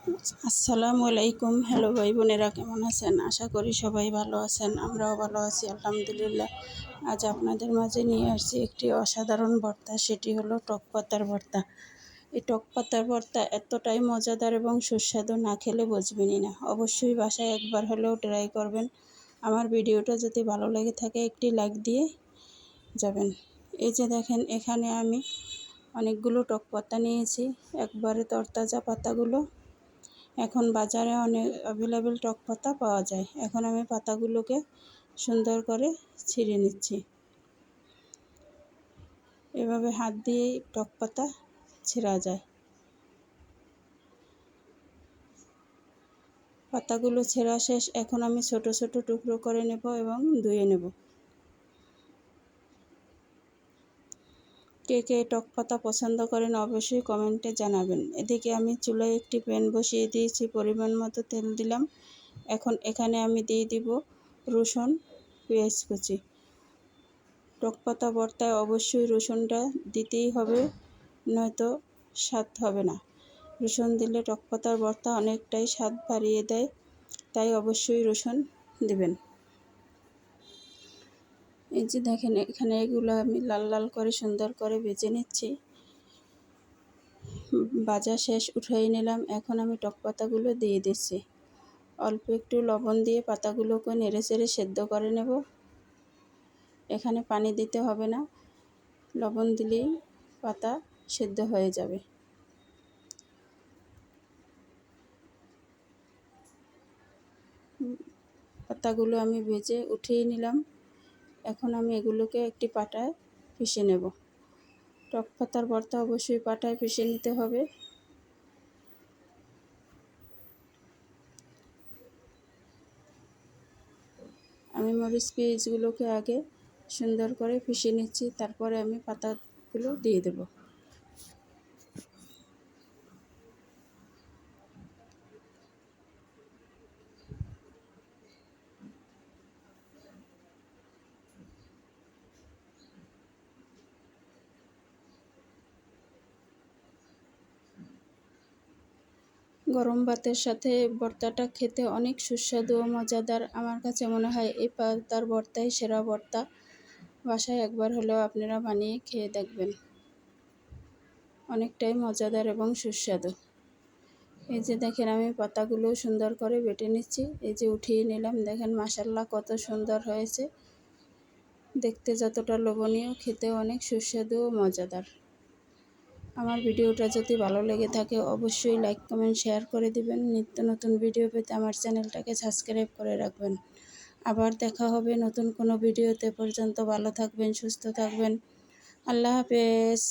আসসালামু আলাইকুম। হ্যালো ভাই বোনেরা, কেমন আছেন? আশা করি সবাই ভালো আছেন, আমরাও ভালো আছি, আলহামদুলিল্লাহ। আজ আপনাদের মাঝে নিয়ে আসছি একটি অসাধারণ ভর্তা, সেটি হলো টক পাতার ভর্তা। এই টক পাতার ভর্তা এতটাই মজাদার এবং সুস্বাদু না খেলে বুঝবেনই না। অবশ্যই বাসায় একবার হলেও ট্রাই করবেন। আমার ভিডিওটা যদি ভালো লেগে থাকে, একটি লাইক দিয়ে যাবেন। এই যে দেখেন, এখানে আমি অনেকগুলো টক পাতা নিয়েছি। একবারে তরতাজা পাতাগুলো এখন বাজারে অনেক অ্যাভেলেবেল টক পাতা পাওয়া যায়। এখন আমি পাতাগুলোকে সুন্দর করে ছিঁড়ে নিচ্ছি। এভাবে হাত দিয়ে টক পাতা ছেঁড়া যায়। পাতাগুলো ছেঁড়া শেষ। এখন আমি ছোট ছোট টুকরো করে নেব এবং ধুয়ে নেব। কে কে টক পাতা পছন্দ করেন অবশ্যই কমেন্টে জানাবেন। এদিকে আমি চুলায় একটি প্যান বসিয়ে দিয়েছি, পরিমাণ মতো তেল দিলাম। এখন এখানে আমি দিয়ে দিব রসুন, পেঁয়াজ কুচি। টক পাতা ভর্তায় অবশ্যই রসুনটা দিতেই হবে, নয়তো স্বাদ হবে না। রসুন দিলে টক পাতার ভর্তা অনেকটাই স্বাদ বাড়িয়ে দেয়, তাই অবশ্যই রসুন দেবেন। এই যে দেখেন, এখানে এগুলো আমি লাল লাল করে সুন্দর করে বেজে নিচ্ছি। বাজা শেষ উঠাই নিলাম। এখন আমি টক পাতাগুলো দিয়ে দিচ্ছি। অল্প একটু লবণ দিয়ে পাতাগুলোকে নেড়ে চেড়ে সেদ্ধ করে নেব। এখানে পানি দিতে হবে না। লবণ দিলেই পাতা সেদ্ধ হয়ে যাবে। পাতাগুলো আমি ভেজে উঠিয়ে নিলাম। এখন আমি এগুলোকে একটি পাটায় পিষে নেব। টক পাতার ভর্তা অবশ্যই পাটায় পিষে নিতে হবে। আমি মরিচ পেঁয়াজগুলোকে আগে সুন্দর করে পিষে নিচ্ছি, তারপরে আমি পাতাগুলো দিয়ে দেবো। গরম ভাতের সাথে ভর্তাটা খেতে অনেক সুস্বাদু ও মজাদার। আমার কাছে মনে হয় এই পাতার ভর্তাই সেরা ভর্তা। বাসায় একবার হলেও আপনারা বানিয়ে খেয়ে দেখবেন। অনেকটাই মজাদার এবং সুস্বাদু। এই যে দেখেন, আমি পাতাগুলো সুন্দর করে বেটে নিচ্ছি। এই যে উঠিয়ে নিলাম। দেখেন মাসাল্লা কত সুন্দর হয়েছে। দেখতে যতটা লোভনীয় খেতে অনেক সুস্বাদু ও মজাদার। আমার ভিডিওটা যদি ভালো লেগে থাকে, অবশ্যই লাইক কমেন্ট শেয়ার করে দিবেন। নিত্য নতুন ভিডিও পেতে আমার চ্যানেলটাকে সাবস্ক্রাইব করে রাখবেন। আবার দেখা হবে নতুন কোনো ভিডিওতে পর্যন্ত ভালো থাকবেন, সুস্থ থাকবেন। আল্লাহ হাফেজ।